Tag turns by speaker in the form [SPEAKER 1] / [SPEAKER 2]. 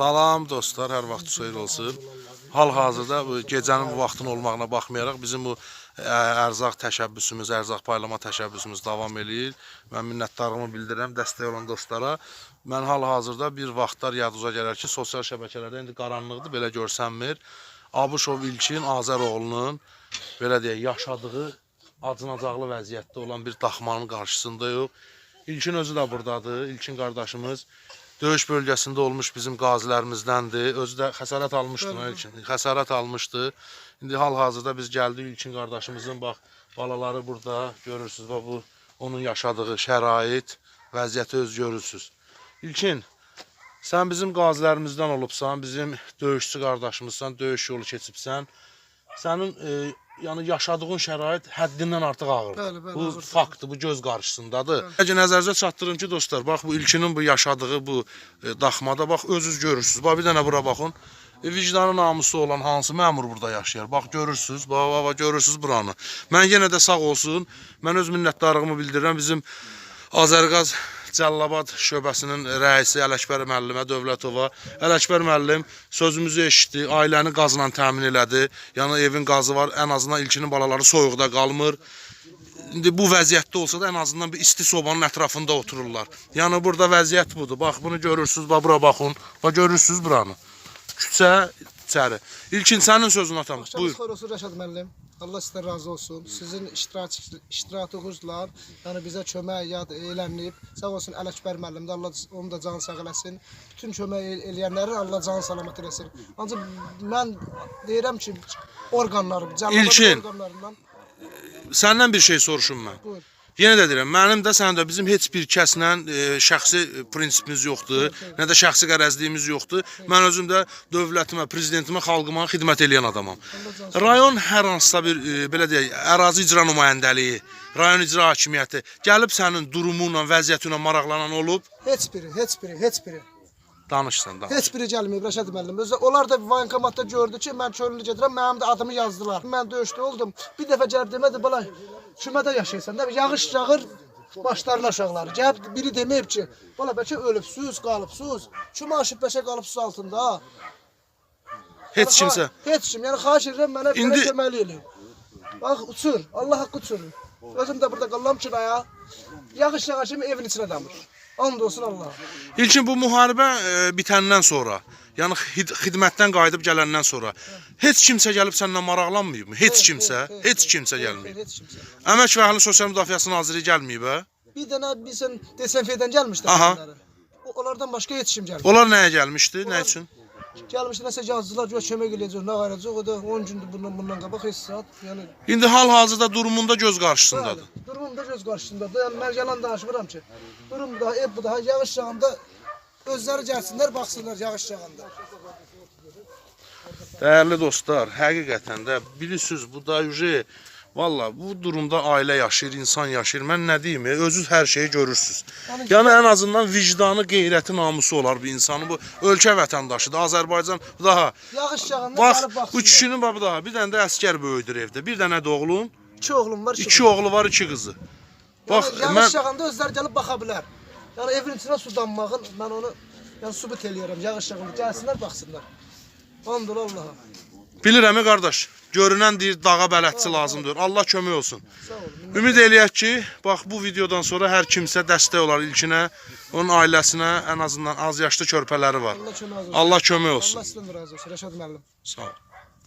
[SPEAKER 1] Salam dostlar, hər vaxt xeyir olsun. Hal-hazırda bu bu vaxtın olmağına baxmayaraq bizim bu ərzaq təşəbbüsümüz, ərzaq paylama təşəbbüsümüz davam eləyir. Mən minnətdarlığımı bildirirəm dəstək olan dostlara. Mən hal-hazırda bir vaxtlar yaduza gələr ki, sosial şəbəkələrdə indi qaranlıqdır, belə görsənmir. Abuşov İlkin Azəroğlunun belə deyək, yaşadığı acınacaqlı vəziyyətdə olan bir daxmanın qarşısında yox. İlkin özü də burdadır. İlkin qardaşımız döyüş bölgəsində olmuş bizim qazilərimizdəndir. Özü də xəsarət almışdı üçün. Xəsarət almışdı. İndi hal-hazırda biz gəldik İlkin qardaşımızın bax balaları burada görürsüz və bu onun yaşadığı şərait, vəziyyəti öz görürsüz. İlkin sən bizim qazilərimizdən olubsan, bizim döyüşçü qardaşımızsan, döyüş yolu keçibsən. Sənin e, yəni yaşadığın şərait həddindən artıq ağırdır.
[SPEAKER 2] Bəli, bəli,
[SPEAKER 1] bu
[SPEAKER 2] ağırdır.
[SPEAKER 1] faktdır, bu göz qarşısındadır. Əgər nəzərinizə çatdırım ki, dostlar, bax bu ilkinin bu yaşadığı bu e, daxmada bax özünüz görürsüz. Bax bir dənə bura baxın. E, vicdanı namusu olan hansı məmur burada yaşayır? Bax görürsüz, bax, bax görürsüz buranı. Mən yenə də sağ olsun. Mən öz minnətdarlığımı bildirirəm bizim Azərqaz Cəllabad şöbəsinin rəisi Ələkbər müəllimə Dövlətova. Ələkbər müəllim sözümüzü eşitdi, ailəni qazla təmin elədi. Yəni evin qazı var, ən azından ilkinin balaları soyuqda qalmır. İndi bu vəziyyətdə olsa da ən azından bir isti sobanın ətrafında otururlar. Yəni burada vəziyyət budur. Bax bunu görürsüz, bax bura baxın. Bax görürsüz buranı. Küçə içəri. İlkin sənin sözün atam. Buyur.
[SPEAKER 2] olsun Rəşad müəllim. Allah sizdən razı olsun. Sizin iştirak iştirakınızla yəni bizə kömək yad elənib. Sağ olsun Ələkbər müəllim də Allah onu da can sağ eləsin. Bütün kömək el- eləyənlərin Allah can salamat eləsin. Ancaq mən deyirəm ki, orqanlarım, cəmiyyət orqanlarından
[SPEAKER 1] Səndən bir şey soruşum mən.
[SPEAKER 2] buyur.
[SPEAKER 1] Yenə də deyirəm, mənim də sənin də bizim heç bir kəslə e, şəxsi prinsipimiz yoxdur, nə də şəxsi qərəzliyimiz yoxdur. Mən özüm də dövlətimə, prezidentimə, xalqıma xidmət edən adamam. Rayon hər hansısa bir e, belə deyək, ərazi icra nümayəndəliyi, rayon icra hakimiyyəti gəlib sənin durumunla, vəziyyətinlə maraqlanan olub,
[SPEAKER 2] Heç biri, heç biri, heç biri.
[SPEAKER 1] danışsan da.
[SPEAKER 2] Heç biri gəlməyib Rəşad müəllim. Özü onlar da vankomatda gördü ki, mən çölünü gedirəm, mənim də adımı yazdılar. Mən döyüşdə oldum. Bir dəfə gəlib demədi, bala kümədə yaşayırsan da, yağış yağır başlarına aşağıları. Gəlib biri deməyib ki, bala bəlkə ölübsüz, qalıbsız. Kümə aşıb bəşə qalıbsız altında.
[SPEAKER 1] Heç kimsə.
[SPEAKER 2] Heç kim. Yəni xahiş edirəm mənə
[SPEAKER 1] İndi-
[SPEAKER 2] belə köməklik eləyin. Bax uçur. Allah haqqı uçur. Özüm də burada qalıram kiraya. Yağış yağar kimi evin içinə damır. And olsun Allah.
[SPEAKER 1] İlkin bu müharibə e, bitəndən sonra, yəni xid xidmətdən qayıdıb gələndən sonra heç kimsə gəlib səndən maraqlanmayıbmı? Heç kimsə, heç kimsə gəlməyib.
[SPEAKER 2] Heç kimsə.
[SPEAKER 1] Əmək və Əhalinin Sosial Müdafiəsi Naziri gəlməyib, hə?
[SPEAKER 2] Bir dənə bilsən desenfedən gəlmişdi.
[SPEAKER 1] Aha.
[SPEAKER 2] Onlardan başqa kim gəlmir.
[SPEAKER 1] Onlar nəyə gəlmişdi? Nə üçün?
[SPEAKER 2] Gəlmişdi nəsə yazdılar, görə kömək eləyəcək, nə qayıracaq. O da 10 gündür bundan bundan qabaq heç saat. Yəni
[SPEAKER 1] İndi hal-hazırda durumunda göz qarşısındadır.
[SPEAKER 2] bəli, durumum da göz qarşısındadır. Yəni mən yalan danışmıram ki. Durum da ev bu da yağış yağanda özləri gəlsinlər, baxsınlar yağış yağanda.
[SPEAKER 1] Dəyərli dostlar, həqiqətən də bilirsiniz bu da üje Valla bu durumda ailə yaşayır, insan yaşayır. Mən nə deyim, e, özünüz hər şeyi görürsüz. Yəni ən azından vicdanı, qeyrəti, namusu olar bir insanın. Bu ölkə vətəndaşıdır. Azərbaycan daha
[SPEAKER 2] Yağış yağanda
[SPEAKER 1] Bax, bu kişinin bax daha bir dənə də əskər böyüdür evdə. Bir dənə də
[SPEAKER 2] iki oğlum var,
[SPEAKER 1] iki oğlu var, iki qızı. Bax,
[SPEAKER 2] yəni, yağış
[SPEAKER 1] mən
[SPEAKER 2] yağanda özləri gəlib baxa bilər. Yəni evin içinə su dammağın mən onu yəni sübut eləyirəm. Yağış yağanda gəlsinlər, baxsınlar. And ol Allaha.
[SPEAKER 1] Bilirəm qardaş. Görünən deyir dağa bələdçi lazımdır. Allah kömək olsun. Ümid eləyək ki, bax bu videodan sonra hər kimsə dəstək olar ilkinə, onun ailəsinə, ən azından az yaşlı körpələri var. Allah kömək olsun.
[SPEAKER 2] Allah sizdən də razı olsun. Rəşad müəllim.
[SPEAKER 1] Sağ ol.